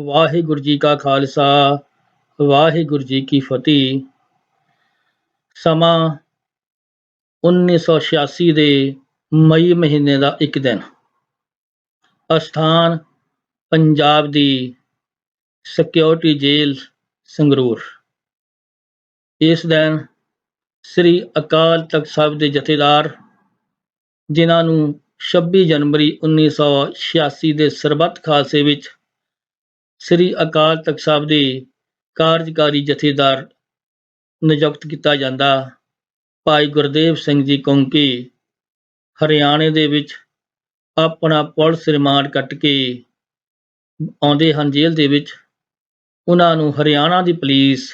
ਵਾਹਿਗੁਰੂ ਜੀ ਕਾ ਖਾਲਸਾ, ਵਾਹਿਗੁਰੂ ਜੀ ਕੀ ਫਤਿਹ। ਸਮਾਂ 1986 ਦੇ ਮਈ ਮਹੀਨੇ ਦਾ ਇੱਕ ਦਿਨ। ਅਸਥਾਨ ਪੰਜਾਬ ਦੀ ਸਿਕਿਉਰਿਟੀ ਜੇਲ੍ਹ ਸੰਗਰੂਰ। ਇਸ ਦਿਨ ਸ੍ਰੀ ਅਕਾਲ ਤਖਤ ਸਾਹਿਬ ਦੇ ਜਥੇਦਾਰ, ਜਿਨ੍ਹਾਂ ਨੂੰ 26 ਜਨਵਰੀ 1986 ਦੇ ਸਰਬੱਤ ਖਾਲਸੇ ਵਿੱਚ ਸ੍ਰੀ ਅਕਾਲ ਤਖਤ ਸਾਹਿਬ ਦੇ ਕਾਰਜਕਾਰੀ ਜਥੇਦਾਰ ਨਿਯੁਕਤ ਕੀਤਾ ਜਾਂਦਾ। ਭਾਈ ਗੁਰਦੇਵ ਸਿੰਘ ਜੀ ਕੌਂਕੀ ਹਰਿਆਣੇ ਦੇ ਵਿੱਚ ਆਪਣਾ ਪੁਲਿਸ ਰਿਮਾਂਡ ਕੱਟ ਕੇ ਆਉਂਦੇ ਹਨ ਜੇਲ੍ਹ ਦੇ ਵਿੱਚ। ਉਹਨਾਂ ਨੂੰ ਹਰਿਆਣਾ ਦੀ ਪੁਲਿਸ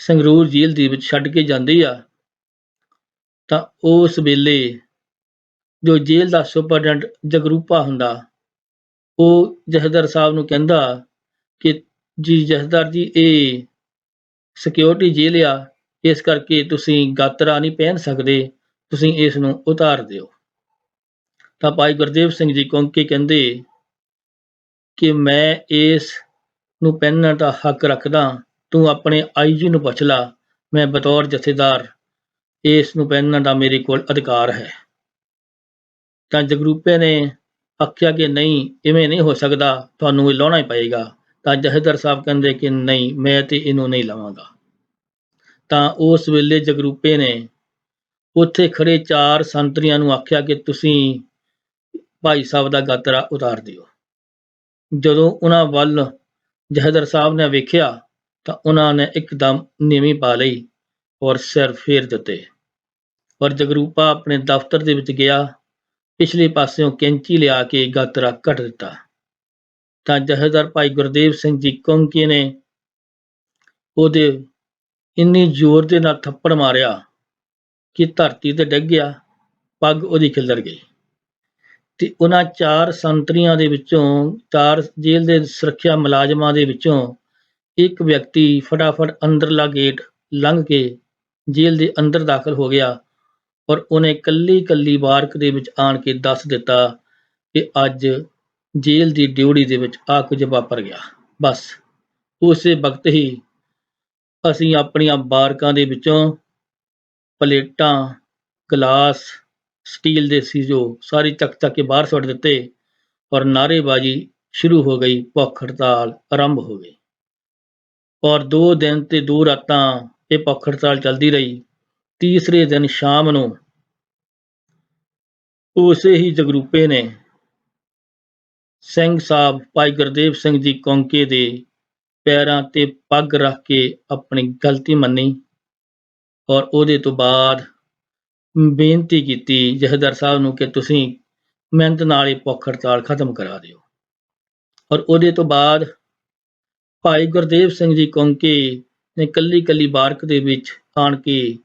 ਸੰਗਰੂਰ ਜੇਲ੍ਹ ਦੇ ਵਿੱਚ ਛੱਡ ਕੇ ਜਾਂਦੀ ਆ। ਤਾਂ ਉਸ ਵੇਲੇ ਜੋ ਜੇਲ੍ਹ ਦਾ ਸੁਪਰਡੈਂਟ ਜਗਰੂਪਾ ਹੁੰਦਾ ਉਹ ਜਥੇਦਾਰ ਸਾਹਿਬ ਨੂੰ ਕਹਿੰਦਾ ਕਿ ਜੀ ਜਥੇਦਾਰ ਜੀ, ਇਹ ਸਿਕਿਉਰਿਟੀ ਜੇਲ੍ਹ ਆ, ਇਸ ਕਰਕੇ ਤੁਸੀਂ ਗਾਤਰਾ ਨਹੀਂ ਪਹਿਨ ਸਕਦੇ, ਤੁਸੀਂ ਇਸ ਨੂੰ ਉਤਾਰ ਦਿਓ। ਤਾਂ ਭਾਈ ਗੁਰਦੇਵ ਸਿੰਘ ਜੀ ਕੋਂਕੇ ਕਹਿੰਦੇ ਕਿ ਮੈਂ ਇਸ ਨੂੰ ਪਹਿਨਣ ਦਾ ਹੱਕ ਰੱਖਦਾ, ਤੂੰ ਆਪਣੇ ਆਈਜੀ ਨੂੰ ਪੁੱਛ ਲਾ, ਮੈਂ ਬਤੌਰ ਜਥੇਦਾਰ, ਇਸ ਨੂੰ ਪਹਿਨਣ ਦਾ ਮੇਰੇ ਕੋਲ ਅਧਿਕਾਰ ਹੈ। ਤਾਂ ਜਗਰੂਪੇ ਨੇ ਆਖਿਆ ਕਿ ਨਹੀਂ, ਇਵੇਂ ਨਹੀਂ ਹੋ ਸਕਦਾ, ਤੁਹਾਨੂੰ ਇਹ ਲਾਉਣਾ ਹੀ ਪਏਗਾ। ਤਾਂ ਜਹੇਦਰ ਸਾਹਿਬ ਕਹਿੰਦੇ ਕਿ ਨਹੀਂ, ਮੈਂ ਤੇ ਇਹਨੂੰ ਨਹੀਂ ਲਵਾਂਗਾ। ਤਾਂ ਉਸ ਵੇਲੇ ਜਗਰੂਪੇ ਨੇ ਉੱਥੇ ਖੜੇ ਚਾਰ ਸੰਤਰੀਆਂ ਨੂੰ ਆਖਿਆ ਕਿ ਤੁਸੀਂ ਭਾਈ ਸਾਹਿਬ ਦਾ ਗਾਤਰਾ ਉਤਾਰ ਦਿਓ। ਜਦੋਂ ਉਹਨਾਂ ਵੱਲ ਜਹੇਦਰ ਸਾਹਿਬ ਨੇ ਵੇਖਿਆ, ਤਾਂ ਉਹਨਾਂ ਨੇ ਇੱਕਦਮ ਨੀਵੀਂ ਪਾ ਲਈ ਔਰ ਸਿਰ ਫੇਰ ਦਿੱਤੇ। ਔਰ ਜਗਰੂਪਾ ਆਪਣੇ ਦਫ਼ਤਰ ਦੇ ਵਿੱਚ ਗਿਆ ਪਿਛਲੇ ਪਾਸਿਓਂ ਕੈਂਚੀ ਲਿਆ ਕੇ ਗਾਤਰਾ ਕੱਟ ਦਿੱਤਾ। ਤਾਂ ਜਹੇਦਾਰ ਭਾਈ ਗੁਰਦੇਵ ਸਿੰਘ ਜੀ ਕੌਂਕੀ ਨੇ ਉਹਦੇ ਇੰਨੀ ਜ਼ੋਰ ਦੇ ਨਾਲ ਥੱਪੜ ਮਾਰਿਆ ਕਿ ਧਰਤੀ ਤੇ ਡਿੱਗ ਗਿਆ, ਪੱਗ ਉਹਦੀ ਖਿਲਰ ਗਈ। ਤੇ ਉਹਨਾਂ ਚਾਰ ਸੰਤਰੀਆਂ ਦੇ ਵਿੱਚੋਂ, ਚਾਰ ਜੇਲ੍ਹ ਦੇ ਸੁਰੱਖਿਆ ਮੁਲਾਜ਼ਮਾਂ ਦੇ ਵਿੱਚੋਂ ਇੱਕ ਵਿਅਕਤੀ ਫਟਾਫਟ ਅੰਦਰਲਾ ਗੇਟ ਲੰਘ ਕੇ ਜੇਲ੍ਹ ਦੇ ਅੰਦਰ ਦਾਖਲ ਹੋ ਗਿਆ। ਔਰ ਉਹਨੇ ਕੱਲੀ ਕੱਲੀ ਵਾਰਕ ਦੇ ਵਿੱਚ ਆਣ ਕੇ ਦੱਸ ਦਿੱਤਾ ਕਿ ਅੱਜ ਜੇਲ੍ਹ ਦੀ ਡਿਊਟੀ ਦੇ ਵਿੱਚ ਆ ਕੁਝ ਵਾਪਰ ਗਿਆ। ਬਸ, ਉਸੇ ਵਕਤ ਹੀ ਅਸੀਂ ਆਪਣੀਆਂ ਬਾਰਕਾਂ ਦੇ ਵਿੱਚੋਂ ਪਲੇਟਾਂ, ਗਲਾਸ, ਸਟੀਲ ਦੇ ਸੀਜ਼ੋ ਸਾਰੀ ਚੱਕ ਚੱਕ ਕੇ ਬਾਹਰ ਸੁੱਟ ਦਿੱਤੇ ਔਰ ਨਾਰੇਬਾਜ਼ੀ ਸ਼ੁਰੂ ਹੋ ਗਈ, ਭੁੱਖ ਹੜਤਾਲ ਆਰੰਭ ਹੋ ਗਈ। ਔਰ 2 ਦਿਨ ਤੇ 2 ਰਾਤਾਂ ਇਹ ਭੁੱਖ ਹੜਤਾਲ ਚੱਲਦੀ ਰਹੀ। ਤੀਸਰੇ ਦਿਨ ਸ਼ਾਮ ਨੂੰ ਉਸੇ ਹੀ ਜਗਰੂਪੇ ਨੇ ਸਿੰਘ ਸਾਹਿਬ ਭਾਈ ਗੁਰਦੇਵ ਸਿੰਘ ਜੀ ਕੌਂਕੇ ਦੇ ਪੈਰਾਂ ਤੇ ਪੱਗ ਰੱਖ ਕੇ ਆਪਣੀ ਗਲਤੀ ਮੰਨੀ ਔਰ ਉਹਦੇ ਤੋਂ ਬਾਅਦ ਬੇਨਤੀ ਕੀਤੀ ਜਹਦਰ ਸਾਹਿਬ ਨੂੰ ਕਿ ਤੁਸੀਂ ਮਿਹਨਤ ਨਾਲ ਇਹ ਭੁੱਖ ਹੜਤਾਲ ਖਤਮ ਕਰਾ ਦਿਓ। ਔਰ ਉਹਦੇ ਤੋਂ ਬਾਅਦ ਭਾਈ ਗੁਰਦੇਵ ਸਿੰਘ ਜੀ ਕੌਂਕੇ ਨੇ ਕੱਲੀ ਕੱਲੀ ਬਾਰਕ ਦੇ ਵਿੱਚ ਆਣ ਕੇ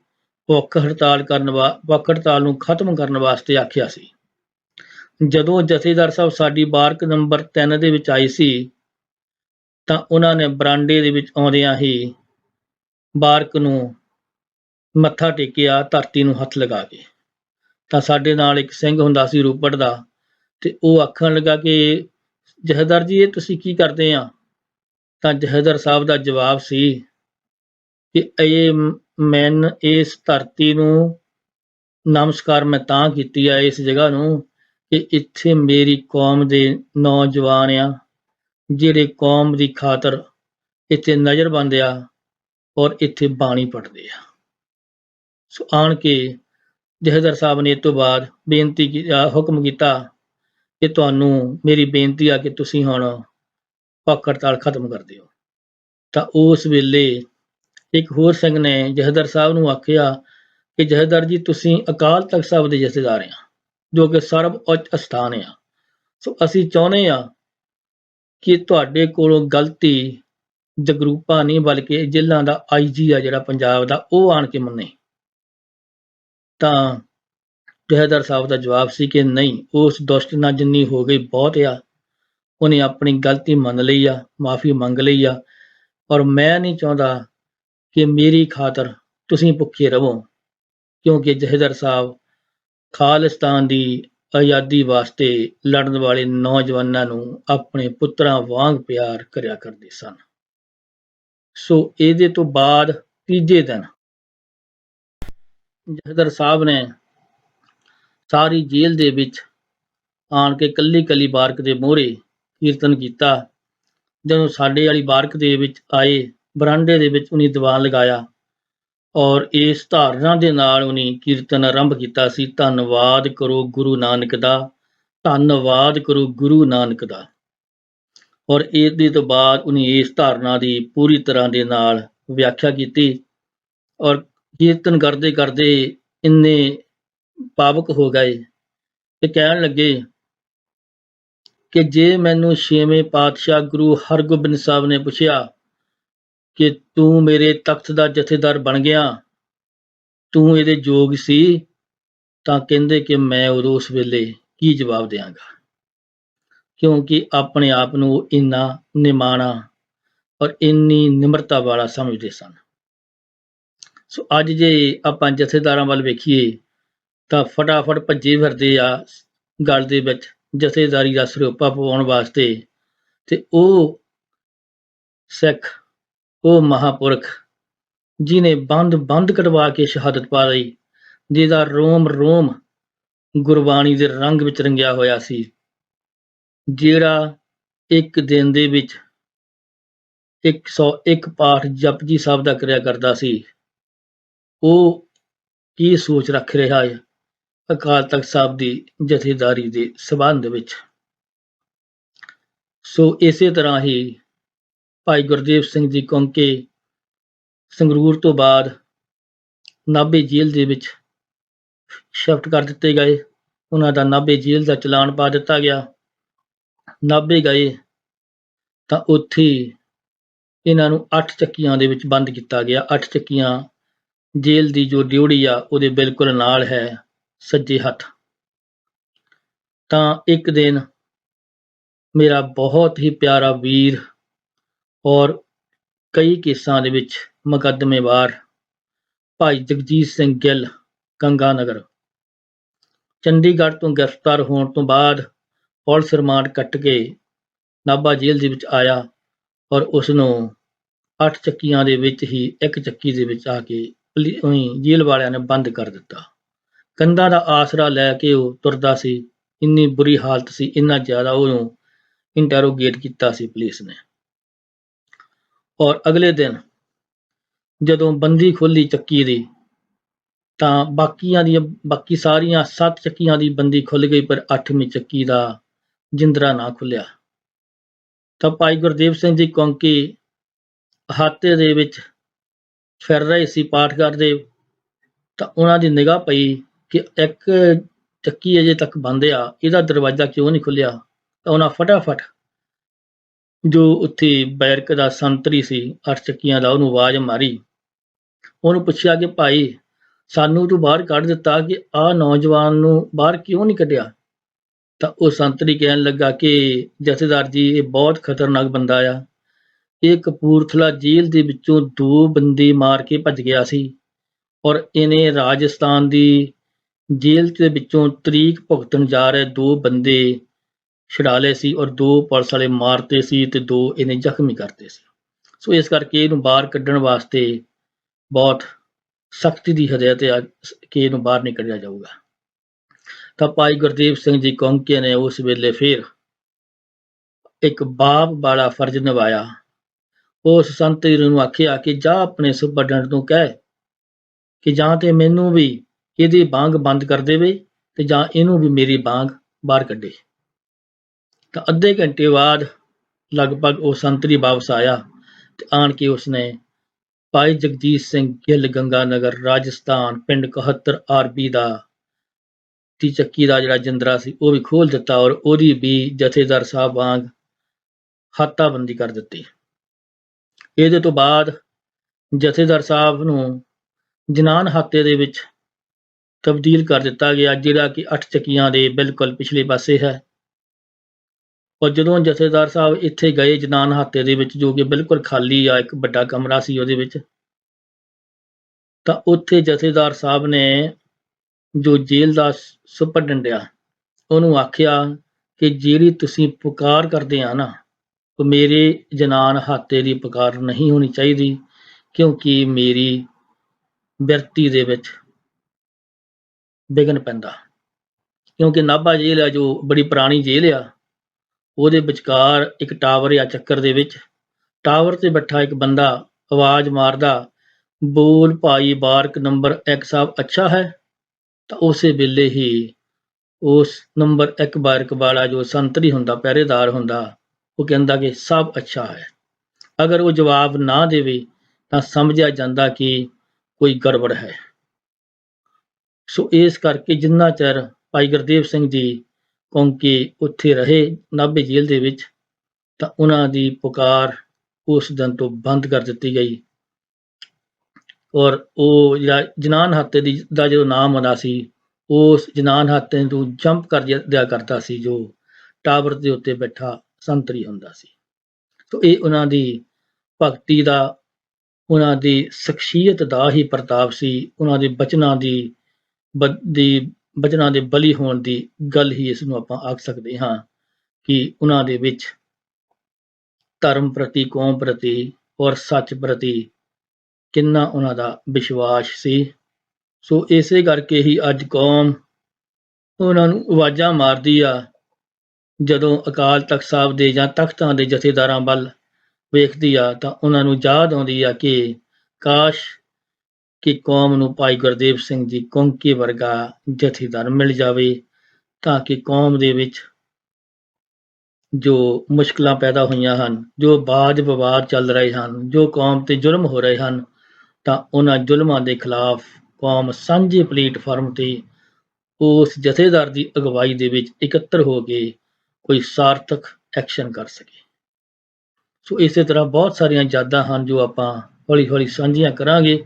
ਭੁੱਖ ਹੜਤਾਲ ਕਰਨ ਵਾ, ਭੁੱਖ ਹੜਤਾਲ ਨੂੰ ਖਤਮ ਕਰਨ ਵਾਸਤੇ ਆਖਿਆ ਸੀ। ਜਦੋਂ ਜਥੇਦਾਰ ਸਾਹਿਬ ਸਾਡੀ ਬਾਰਕ ਨੰਬਰ 3 ਦੇ ਵਿੱਚ ਆਈ ਸੀ, ਤਾਂ ਉਹਨਾਂ ਨੇ ਬਰਾਂਡੇ ਦੇ ਵਿੱਚ ਆਉਂਦਿਆਂ ਹੀ ਬਾਰਕ ਨੂੰ ਮੱਥਾ ਟੇਕਿਆ, ਧਰਤੀ ਨੂੰ ਹੱਥ ਲਗਾ ਕੇ। ਤਾਂ ਸਾਡੇ ਨਾਲ ਇੱਕ ਸਿੰਘ ਹੁੰਦਾ ਸੀ ਰੂਪੜ ਦਾ, ਤੇ ਉਹ ਆਖਣ ਲੱਗਾ ਕਿ, ਜਹਦਰ ਜੀ, ਇਹ ਤੁਸੀਂ ਕੀ ਕਰਦੇ ਆ? ਤਾਂ ਜਹਦਰ ਸਾਹਿਬ ਦਾ ਜਵਾਬ ਸੀ ਕਿ, ਇਹ ਮੈਨ ਇਸ ਧਰਤੀ ਨੂੰ ਨਮਸਕਾਰ ਮੈਂ ਤਾਂ ਕੀਤੀ ਆ ਇਸ ਜਗ੍ਹਾ ਨੂੰ ਕਿ ਇੱਥੇ ਮੇਰੀ ਕੌਮ ਦੇ ਨੌਜਵਾਨ ਆ, ਜਿਹੜੇ ਕੌਮ ਦੀ ਖਾਤਰ ਇੱਥੇ ਨਜ਼ਰਬੰਦ ਆ ਔਰ ਇੱਥੇ ਬਾਣੀ ਪੜਦੇ ਆ। ਸੋ ਆਣ ਕੇ ਜਹਦਰ ਸਾਹਿਬ ਨੇ ਇਸ ਤੋਂ ਬਾਅਦ ਬੇਨਤੀ ਹੁਕਮ ਕੀਤਾ ਕਿ ਤੁਹਾਨੂੰ ਮੇਰੀ ਬੇਨਤੀ ਆ ਕਿ ਤੁਸੀਂ ਹੁਣ ਭੁੱਖ ਹੜਤਾਲ ਖਤਮ ਕਰ ਦਿਓ। ਤਾਂ ਉਸ ਵੇਲੇ ਇੱਕ ਹੋਰ ਸਿੰਘ ਨੇ ਜਹਦਰ ਸਾਹਿਬ ਨੂੰ ਆਖਿਆ ਕਿ ਜਹਦਰ ਜੀ, ਤੁਸੀਂ ਅਕਾਲ ਤਖਤ ਸਾਹਿਬ ਦੇ ਜਥੇਦਾਰ ਆ, ਜੋ ਕਿ ਸਰਬ ਉੱਚ ਸਥਾਨ ਆ। ਸੋ ਅਸੀਂ ਚਾਹੁੰਦੇ ਆ ਕਿ ਤੁਹਾਡੇ ਕੋਲੋਂ ਗਲਤੀ, ਜਗਰੂਪਾ ਨਹੀਂ, ਬਲਕਿ ਜ਼ਿਲ੍ਹਾ ਦਾ ਆਈਜੀ ਆ ਜਿਹੜਾ ਪੰਜਾਬ ਦਾ, ਉਹ ਆਣ ਕੇ ਮੰਨੇ। ਤਾਂ ਜਹਦਰ ਸਾਹਿਬ ਦਾ ਜਵਾਬ ਸੀ ਕਿ ਨਹੀਂ, ਉਸ ਦੁਸ਼ਟ ਨਾਲ ਜਿੰਨੀ ਹੋ ਗਈ ਬਹੁਤ ਆ। ਉਹਨੇ ਆਪਣੀ ਗਲਤੀ ਮੰਨ ਲਈ ਆ, ਮਾਫੀ ਮੰਗ ਲਈ ਆ। ਔਰ ਮੈਂ ਨਹੀਂ ਚਾਹੁੰਦਾ ਕਿ ਮੇਰੀ ਖਾਤਰ ਤੁਸੀਂ ਭੁੱਖੇ ਰਹੋ, ਕਿਉਂਕਿ ਜਹਦਰ ਸਾਹਿਬ ਖਾਲਿਸਤਾਨ ਦੀ ਆਜ਼ਾਦੀ ਵਾਸਤੇ ਲੜਨ ਵਾਲੇ ਨੌਜਵਾਨਾਂ ਨੂੰ ਆਪਣੇ ਪੁੱਤਰਾਂ ਵਾਂਗ ਪਿਆਰ ਕਰਿਆ ਕਰਦੇ ਸਨ। ਸੋ ਇਹਦੇ ਤੋਂ ਬਾਅਦ ਤੀਜੇ ਦਿਨ ਜਥੇਦਾਰ ਸਾਹਿਬ ਨੇ ਸਾਰੀ ਜੇਲ੍ਹ ਦੇ ਵਿੱਚ ਆਣ ਕੇ ਕੱਲੀ ਕੱਲੀ ਬਾਰਕ ਦੇ ਮੋਹਰੇ ਕੀਰਤਨ ਕੀਤਾ। ਜਦੋਂ ਸਾਡੇ ਵਾਲੀ ਬਾਰਕ ਦੇ ਵਿੱਚ ਆਏ ਬਰਾਂਡੇ ਦੇ ਵਿੱਚ ਉਹਨੇ ਦੀਵਾਨ ਲਗਾਇਆ ਔਰ ਇਸ ਧਾਰਨਾ ਦੇ ਨਾਲ ਉਹਨੇ ਕੀਰਤਨ ਆਰੰਭ ਕੀਤਾ ਸੀ, ਧੰਨਵਾਦ ਕਰੋ ਗੁਰੂ ਨਾਨਕ ਦਾ, ਧੰਨਵਾਦ ਕਰੋ ਗੁਰੂ ਨਾਨਕ ਦਾ। ਔਰ ਇਹਦੇ ਤੋਂ ਬਾਅਦ ਉਹਨੇ ਇਸ ਧਾਰਨਾ ਦੀ ਪੂਰੀ ਤਰ੍ਹਾਂ ਦੇ ਨਾਲ ਵਿਆਖਿਆ ਕੀਤੀ ਔਰ ਕੀਰਤਨ ਕਰਦੇ ਕਰਦੇ ਇੰਨੇ ਪਾਵਕ ਹੋ ਗਏ ਤੇ ਕਹਿਣ ਲੱਗੇ ਕਿ ਜੇ ਮੈਨੂੰ ਛੇਵੇਂ ਪਾਤਸ਼ਾਹ ਗੁਰੂ ਹਰਗੋਬਿੰਦ ਸਾਹਿਬ ਨੇ ਪੁੱਛਿਆ ਕਿ ਤੂੰ ਮੇਰੇ ਤਖਤ ਦਾ ਜਥੇਦਾਰ ਬਣ ਗਿਆ। ਤੂੰ ਇਹਦੇ ਯੋਗ ਸੀ, ਤਾਂ ਕਹਿੰਦੇ ਕਿ ਮੈਂ ਉਦੋਂ ਉਸ ਵੇਲੇ ਕੀ ਜਵਾਬ ਦਿਆਂਗਾ? ਕਿਉਂਕਿ ਆਪਣੇ ਆਪ ਨੂੰ ਉਹ ਇੰਨਾ ਨਿਮਾਣਾ ਔਰ ਇੰਨੀ ਨਿਮਰਤਾ ਵਾਲਾ ਸਮਝਦੇ ਸਨ। ਸੋ ਅੱਜ ਜੇ ਆਪਾਂ ਜਥੇਦਾਰਾਂ ਵੱਲ ਵੇਖੀਏ, ਤਾਂ ਫਟਾਫਟ ਭੱਜੇ ਫਿਰਦੇ ਆ ਗੱਲ ਦੇ ਵਿੱਚ ਜਥੇਦਾਰੀ ਦਾ ਸਰੋਪਾ ਪਵਾਉਣ ਵਾਸਤੇ ਤੇ ਉਹ ਸਿੱਖ ਉਹ ਮਹਾਪੁਰਖ ਜਿਨੇ ਬੰਦ ਬੰਦ ਕਟਵਾ ਕੇ ਸ਼ਹਾਦਤ ਪਾ ਲਈ, ਜਿਹਦਾ ਰੋਮ ਰੋਮ ਗੁਰਬਾਣੀ ਦੇ ਰੰਗ ਵਿੱਚ ਰੰਗਿਆ ਹੋਇਆ ਸੀ, ਜਿਹੜਾ ਇੱਕ ਦਿਨ ਦੇ ਵਿੱਚ 101 ਪਾਠ ਜਪਜੀ ਸਾਹਿਬ ਦਾ ਕਰਿਆ ਕਰਦਾ ਸੀ। ਉਹ ਕੀ ਸੋਚ ਰੱਖ ਰਿਹਾ ਹੈ ਅਕਾਲ ਤਖਤ ਸਾਹਿਬ ਦੀ ਜਥੇਦਾਰੀ ਦੇ ਸਬੰਧ ਵਿੱਚ? ਸੋ ਇਸੇ ਤਰ੍ਹਾਂ ਹੀ ਭਾਈ ਗੁਰਦੇਵ ਸਿੰਘ ਜੀ ਕੌਂਕੇ ਸੰਗਰੂਰ ਤੋਂ ਬਾਅਦ ਨਾਭੇ ਜੇਲ੍ਹ ਦੇ ਵਿੱਚ ਸ਼ਿਫਟ ਕਰ ਦਿੱਤੇ ਗਏ। ਉਹਨਾਂ ਦਾ ਨਾਭੇ ਜੇਲ੍ਹ ਦਾ ਚਲਾਨ ਪਾ ਦਿੱਤਾ ਗਿਆ। ਨਾਭੇ ਗਏ ਤਾਂ ਉੱਥੇ ਇਹਨਾਂ ਨੂੰ 8 ਚੱਕੀਆਂ ਦੇ ਵਿੱਚ ਬੰਦ ਕੀਤਾ ਗਿਆ। 8 ਚੱਕੀਆਂ ਜੇਲ੍ਹ ਦੀ ਜੋ ਡਿਊੜੀ ਆ, ਉਹਦੇ ਬਿਲਕੁਲ ਨਾਲ ਹੈ, ਸੱਜੇ ਹੱਥ। ਤਾਂ ਇੱਕ ਦਿਨ ਮੇਰਾ ਬਹੁਤ ਹੀ ਪਿਆਰਾ ਵੀਰ ਔਰ ਕਈ ਕੇਸਾਂ ਦੇ ਵਿੱਚ ਮੁਕੱਦਮੇਵਾਰ ਭਾਈ ਜਗਜੀਤ ਸਿੰਘ ਗਿੱਲ, ਗੰਗਾ ਨਗਰ। ਚੰਡੀਗੜ੍ਹ ਤੋਂ ਗ੍ਰਿਫਤਾਰ ਹੋਣ ਤੋਂ ਬਾਅਦ ਪੁਲਿਸ ਰਿਮਾਂਡ ਕੱਟ ਕੇ ਨਾਭਾ ਜੇਲ੍ਹ ਦੇ ਵਿੱਚ ਆਇਆ ਔਰ ਉਸ ਨੂੰ ਅੱਠ ਚੱਕੀਆਂ ਦੇ ਵਿੱਚ ਹੀ ਇੱਕ ਚੱਕੀ ਦੇ ਵਿੱਚ ਆ ਕੇ ਜੇਲ੍ਹ ਵਾਲਿਆਂ ਨੇ ਬੰਦ ਕਰ ਦਿੱਤਾ। ਕੰਧਾਂ ਦਾ ਆਸਰਾ ਲੈ ਕੇ ਉਹ ਤੁਰਦਾ ਸੀ। ਇੰਨੀ ਬੁਰੀ ਹਾਲਤ ਸੀ, ਇੰਨਾ ਜ਼ਿਆਦਾ ਉਹਨੂੰ ਇੰਟਰੋਗੇਟ ਕੀਤਾ ਸੀ ਪੁਲਿਸ ਨੇ। ਔਰ ਅਗਲੇ ਦਿਨ ਜਦੋਂ ਬੰਦੀ ਖੋਲੀ ਚੱਕੀ ਦੀ, ਤਾਂ ਬਾਕੀਆਂ ਦੀਆਂ, ਬਾਕੀ ਸਾਰੀਆਂ ਸੱਤ ਚੱਕੀਆਂ ਦੀ ਬੰਦੀ ਖੁੱਲ ਗਈ, ਪਰ 8ਵੀਂ ਚੱਕੀ ਦਾ ਜਿੰਦਰਾ ਨਾ ਖੁੱਲਿਆ। ਤਾਂ ਭਾਈ ਗੁਰਦੇਵ ਸਿੰਘ ਜੀ ਕੌਂਕੀ ਹਾਤੇ ਦੇ ਵਿੱਚ ਫਿਰ ਰਹੇ ਸੀ ਪਾਠ ਕਰਦੇ, ਤਾਂ ਉਹਨਾਂ ਦੀ ਨਿਗਾਹ ਪਈ ਕਿ ਇੱਕ ਚੱਕੀ ਅਜੇ ਤੱਕ ਬੰਦ ਆ, ਇਹਦਾ ਦਰਵਾਜ਼ਾ ਕਿਉਂ ਨਹੀਂ ਖੁੱਲਿਆ? ਤਾਂ ਉਹਨਾਂ ਫਟਾਫਟ ਜੋ ਉੱਥੇ ਬੈਰਕ ਦਾ ਸੰਤਰੀ ਸੀ ਅੱਠ ਦਾ, ਉਹਨੂੰ ਆਵਾਜ਼ ਮਾਰੀ। ਉਹਨੂੰ ਪੁੱਛਿਆ ਕਿ ਭਾਈ, ਸਾਨੂੰ ਤੂੰ ਬਾਹਰ ਕੱਢ ਦਿੱਤਾ ਕਿ ਆਹ ਨੌਜਵਾਨ ਨੂੰ ਬਾਹਰ ਕਿਉਂ ਨਹੀਂ ਕੱਢਿਆ? ਤਾਂ ਉਹ ਸੰਤਰੀ ਕਹਿਣ ਲੱਗਾ ਕਿ ਜਥੇਦਾਰ ਜੀ, ਇਹ ਬਹੁਤ ਖਤਰਨਾਕ ਬੰਦਾ ਆ। ਇਹ ਕਪੂਰਥਲਾ ਜੇਲ੍ਹ ਦੇ ਵਿੱਚੋਂ ਦੋ ਬੰਦੇ ਮਾਰ ਕੇ ਭੱਜ ਗਿਆ ਸੀ ਔਰ ਇਹਨੇ ਰਾਜਸਥਾਨ ਦੀ ਜੇਲ੍ਹ ਦੇ ਵਿੱਚੋਂ ਤਰੀਕ ਭੁਗਤਣ ਜਾ ਰਹੇ ਦੋ ਬੰਦੇ ਛੁਡਾ ਲਏ ਸੀ ਔਰ ਦੋ ਪੁਲਿਸ ਵਾਲੇ ਮਾਰਤੇ ਸੀ ਤੇ ਦੋ ਇਹਨੇ ਜ਼ਖਮੀ ਕਰਤੇ ਸੀ। ਸੋ ਇਸ ਕਰਕੇ ਇਹਨੂੰ ਬਾਹਰ ਕੱਢਣ ਵਾਸਤੇ ਬਹੁਤ ਸਖਤੀ ਦੀ ਹਦਾਇਤ ਹੈ ਕਿ ਇਹਨੂੰ ਬਾਹਰ ਨਹੀਂ ਕੱਢਿਆ ਜਾਊਗਾ। ਤਾਂ ਭਾਈ ਗੁਰਦੇਵ ਸਿੰਘ ਜੀ ਕੌਂਕੇ ਨੇ ਉਸ ਵੇਲੇ ਫਿਰ ਇੱਕ ਬਾਪ ਵਾਲਾ ਫਰਜ਼ ਨਿਭਾਇਆ। ਉਸ ਸੰਤਰੀ ਨੂੰ ਆਖਿਆ ਕਿ ਜਾ ਆਪਣੇ ਸੁਪਰਡੈਂਟ ਨੂੰ ਕਹਿ ਕਿ ਜਾਂ ਤੇ ਮੈਨੂੰ ਵੀ ਇਹਦੀ ਬਾਂਗ ਬੰਦ ਕਰ ਦੇਵੇ ਤੇ ਜਾਂ ਇਹਨੂੰ ਵੀ ਮੇਰੀ ਬਾਂਗ ਬਾਹਰ ਕੱਢੇ। ਤਾਂ ਅੱਧੇ ਘੰਟੇ ਬਾਅਦ ਲਗਭਗ ਉਹ ਸੰਤਰੀ ਵਾਪਸ ਆਇਆ ਤੇ ਆਣ ਕੇ ਉਸਨੇ ਭਾਈ ਜਗਜੀਤ ਸਿੰਘ ਗਿੱਲ ਗੰਗਾ ਨਗਰ ਰਾਜਸਥਾਨ, ਪਿੰਡ 71 ਆਰਬੀ ਦਾ ਤੀ ਚੱਕੀ ਦਾ ਜਿਹੜਾ ਜਿੰਦਰਾ ਸੀ, ਉਹ ਵੀ ਖੋਲ ਦਿੱਤਾ ਔਰ ਉਹਦੀ ਵੀ ਜਥੇਦਾਰ ਸਾਹਿਬ ਵਾਂਗ ਹਾਤਾਬੰਦੀ ਕਰ ਦਿੱਤੀ। ਇਹਦੇ ਤੋਂ ਬਾਅਦ ਜਥੇਦਾਰ ਸਾਹਿਬ ਨੂੰ ਜਨਾਨ ਹਾਤੇ ਦੇ ਵਿੱਚ ਤਬਦੀਲ ਕਰ ਦਿੱਤਾ ਗਿਆ, ਜਿਹੜਾ ਕਿ ਅੱਠ ਚੱਕੀਆਂ ਦੇ ਬਿਲਕੁਲ ਪਿਛਲੇ ਪਾਸੇ ਹੈ। ਔਰ ਜਦੋਂ ਜਥੇਦਾਰ ਸਾਹਿਬ ਇੱਥੇ ਗਏ ਜਨਾਨ ਹਾਤੇ ਦੇ ਵਿੱਚ, ਜੋ ਕਿ ਬਿਲਕੁਲ ਖਾਲੀ ਆ, ਇੱਕ ਵੱਡਾ ਕਮਰਾ ਸੀ ਉਹਦੇ ਵਿੱਚ, ਤਾਂ ਉੱਥੇ ਜਥੇਦਾਰ ਸਾਹਿਬ ਨੇ ਜੋ ਜੇਲ੍ਹ ਦਾ ਸੁਪਰਡੈਂਟ ਆ, ਉਹਨੂੰ ਆਖਿਆ ਕਿ ਜਿਹੜੀ ਤੁਸੀਂ ਪੁਕਾਰ ਕਰਦੇ ਆ ਨਾ, ਉਹ ਮੇਰੇ ਜਨਾਨ ਹਾਤੇ ਦੀ ਪੁਕਾਰ ਨਹੀਂ ਹੋਣੀ ਚਾਹੀਦੀ, ਕਿਉਂਕਿ ਮੇਰੀ ਬਿਰਤੀ ਦੇ ਵਿੱਚ ਵਿਘਨ ਪੈਂਦਾ। ਕਿਉਂਕਿ ਨਾਭਾ ਜੇਲ੍ਹ ਆ, ਜੋ ਬੜੀ ਪੁਰਾਣੀ ਜੇਲ੍ਹ ਆ ਉਹਦੇ ਵਿਚਕਾਰ ਇੱਕ ਟਾਵਰ ਜਾਂ ਚੱਕਰ ਦੇ ਵਿੱਚ ਟਾਵਰ ਤੇ ਬੈਠਾ ਇੱਕ ਬੰਦਾ ਆਵਾਜ਼ ਮਾਰਦਾ, ਬੋਲ ਭਾਈ ਬਾਰਕ ਨੰਬਰ 1 ਸਾਹਿਬ ਅੱਛਾ ਹੈ? ਤਾਂ ਉਸੇ ਵੇਲੇ ਹੀ ਉਸ ਨੰਬਰ 1 ਬਾਰਕ ਵਾਲਾ ਜੋ ਸੰਤਰੀ ਹੁੰਦਾ, ਪਹਿਰੇਦਾਰ ਹੁੰਦਾ, ਉਹ ਕਹਿੰਦਾ ਕਿ ਸਭ ਅੱਛਾ ਹੈ। ਅਗਰ ਉਹ ਜਵਾਬ ਨਾ ਦੇਵੇ ਤਾਂ ਸਮਝਿਆ ਜਾਂਦਾ ਕਿ ਕੋਈ ਗੜਬੜ ਹੈ। ਸੋ ਇਸ ਕਰਕੇ ਜਿੰਨਾ ਚਿਰ ਭਾਈ ਗੁਰਦੇਵ ਸਿੰਘ ਜੀ ਕੌਂਕੇ ਉੱਥੇ ਰਹੇ ਨਾਭੇ ਜੇਲ੍ਹ ਦੇ ਵਿੱਚ, ਤਾਂ ਉਹਨਾਂ ਦੀ ਪੁਕਾਰ ਉਸ ਦਿਨ ਤੋਂ ਬੰਦ ਕਰ ਦਿੱਤੀ ਗਈ। ਔਰ ਉਹ ਜਿਹੜਾ ਜਨਾਨ ਹੱਤੇ ਦੀ ਦਾ ਜਦੋਂ ਨਾਮ ਆਉਂਦਾ ਸੀ, ਉਸ ਜਨਾਨ ਹੱਤੇ ਨੂੰ ਜੰਪ ਕਰ ਦਿਆ ਕਰਦਾ ਸੀ, ਜੋ ਟਾਵਰ ਦੇ ਉੱਤੇ ਬੈਠਾ ਸੰਤਰੀ ਹੁੰਦਾ ਸੀ। ਸੋ ਇਹ ਉਹਨਾਂ ਦੀ ਭਗਤੀ ਦਾ, ਉਹਨਾਂ ਦੀ ਸ਼ਖਸੀਅਤ ਦਾ ਹੀ ਪ੍ਰਤਾਪ ਸੀ। ਉਹਨਾਂ ਦੇ ਬਚਨਾਂ ਦੀ ਬ- ਦੀ ਬਚਨਾਂ ਦੇ ਬਲੀ ਹੋਣ ਦੀ ਗੱਲ ਹੀ ਇਸ ਨੂੰ ਆਪਾਂ ਆਖ ਸਕਦੇ ਹਾਂ ਕਿ ਉਹਨਾਂ ਦੇ ਵਿੱਚ ਧਰਮ ਪ੍ਰਤੀ, ਕੌਮ ਪ੍ਰਤੀ ਔਰ ਸੱਚ ਪ੍ਰਤੀ ਕਿੰਨਾ ਉਹਨਾਂ ਦਾ ਵਿਸ਼ਵਾਸ ਸੀ। ਸੋ ਇਸੇ ਕਰਕੇ ਹੀ ਅੱਜ ਕੌਮ ਉਹਨਾਂ ਨੂੰ ਆਵਾਜ਼ਾਂ ਮਾਰਦੀ ਆ। ਜਦੋਂ ਅਕਾਲ ਤਖਤ ਸਾਹਿਬ ਦੇ ਜਾਂ ਤਖਤਾਂ ਦੇ ਜਥੇਦਾਰਾਂ ਵੱਲ ਵੇਖਦੀ ਆ ਤਾਂ ਉਹਨਾਂ ਨੂੰ ਯਾਦ ਆਉਂਦੀ ਆ ਕਿ ਕਾਸ਼ ਕਿ ਕੌਮ ਨੂੰ ਭਾਈ ਗੁਰਦੇਵ ਸਿੰਘ ਜੀ ਕੌਂਕੇ ਵਰਗਾ ਜਥੇਦਾਰ ਮਿਲ ਜਾਵੇ, ਤਾਂ ਕਿ ਕੌਮ ਦੇ ਵਿੱਚ ਜੋ ਮੁਸ਼ਕਲਾਂ ਪੈਦਾ ਹੋਈਆਂ ਹਨ, ਜੋ ਬਾਜ ਵਿਵਾਦ ਚੱਲ ਰਹੇ ਹਨ, ਜੋ ਕੌਮ ਤੇ ਜ਼ੁਲਮ ਹੋ ਰਹੇ ਹਨ, ਤਾਂ ਉਹਨਾਂ ਜ਼ੁਲਮਾਂ ਦੇ ਖਿਲਾਫ ਕੌਮ ਸਾਂਝੇ ਪਲੇਟਫਾਰਮ ਤੇ ਉਸ ਜਥੇਦਾਰ ਦੀ ਅਗਵਾਈ ਦੇ ਵਿੱਚ ਇਕੱਤਰ ਹੋ ਕੇ ਕੋਈ ਸਾਰਥਕ ਐਕਸ਼ਨ ਕਰ ਸਕੇ। ਸੋ ਇਸੇ ਤਰ੍ਹਾਂ ਬਹੁਤ ਸਾਰੀਆਂ ਯਾਦਾਂ ਹਨ ਜੋ ਆਪਾਂ ਹੌਲੀ ਹੌਲੀ ਸਾਂਝੀਆਂ ਕਰਾਂਗੇ।